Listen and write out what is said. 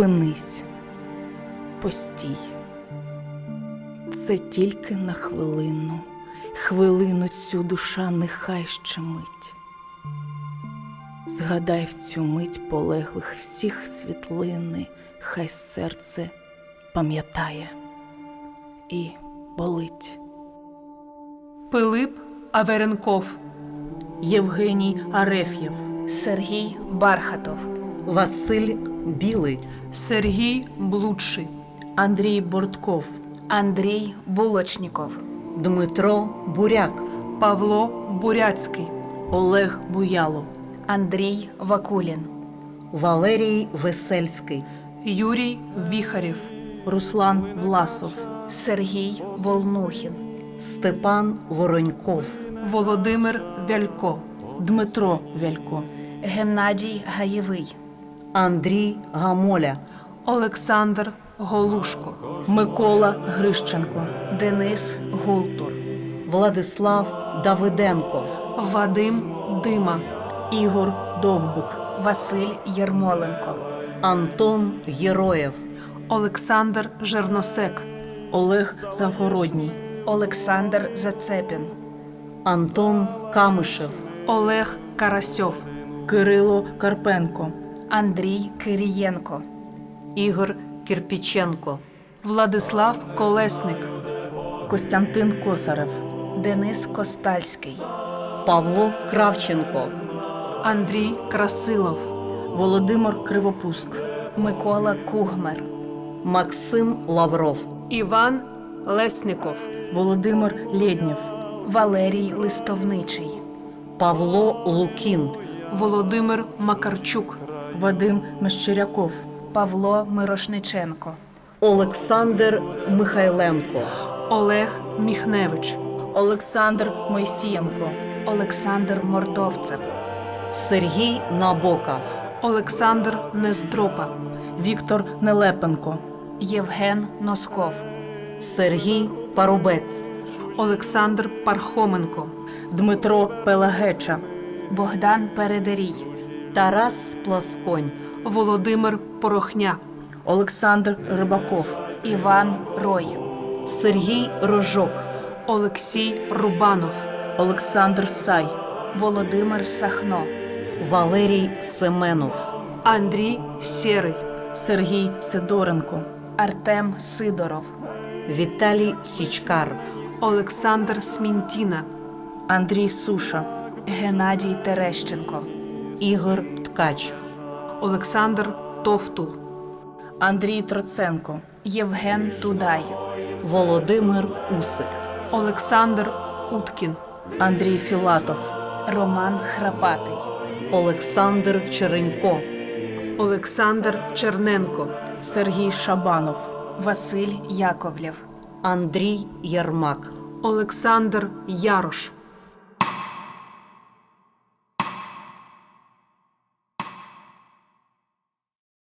Зупинись, постій. Це тільки на хвилину, хвилину цю душа нехай ще мить. Згадай в цю мить полеглих всіх світлини, хай серце пам'ятає і болить. Пилип Аверенков, Євгеній Ареф'єв, Сергій Бархатов, Василь Білий, Сергій Блудший, Андрій Бортков, Андрій Булочніков, Дмитро Буряк, Павло Буряцький, Олег Буялов, Андрій Вакулін, Валерій Весельський, Юрій Віхарєв, Руслан Власов, Сергій Волнухін, Степан Вороньков, Володимир Вялько, Дмитро Вялько, Геннадій Гаєвий, Андрій Гамоля, Олександр Голушко, Микола Грищенко, Денис Гултур, Владислав Давиденко, Вадим Дима, Ігор Довбик, Василь Єрмоленко, Антон Єроєв, Олександр Жерносек, Олег Завгородній, Олександр Зацепін, Антон Камишев, Олег Карасьов, Кирило Карпенко, Андрій Кирієнко, Ігор Кирпіченко, Владислав Колесник, Костянтин Косарев, Денис Костальський, Павло Кравченко, Андрій Красилов, Володимир Кривопуск, Микола Кугмер, Максим Лавров, Іван Лесніков, Володимир Лєднєв, Валерій Листовничий, Павло Лукін, Володимир Макарчук, Вадим Мещеряков, Павло Мирошниченко, Олександр Михайленко, Олег Міхневич, Олександр Мойсієнко, Олександр Мордовцев, Сергій Набока, Олександр Нездропа, Віктор Нелепенко, Євген Носков, Сергій Парубець, Олександр Пархоменко, Дмитро Пелагеча, Богдан Передерій, Тарас Пласконь, Володимир Порохня, Олександр Рибаков, Іван Рой, Сергій Рожок, Олексій Рубанов, Олександр Сай, Володимир Сахно, Валерій Семенов, Андрій Сєрий, Сергій Сидоренко, Артем Сидоров, Віталій Січкар, Олександр Смінтіна, Андрій Суша, Геннадій Терещенко, Ігор Ткач, Олександр Товтул, Андрій Троценко, Євген Тудай, Володимир Усик, Олександр Уткін, Андрій Філатов, Роман Храпатий, Олександр Черенько, Олександр Черненко, Сергій Шабанов, Василь Яковлєв, Андрій Ярмак, Олександр Ярош,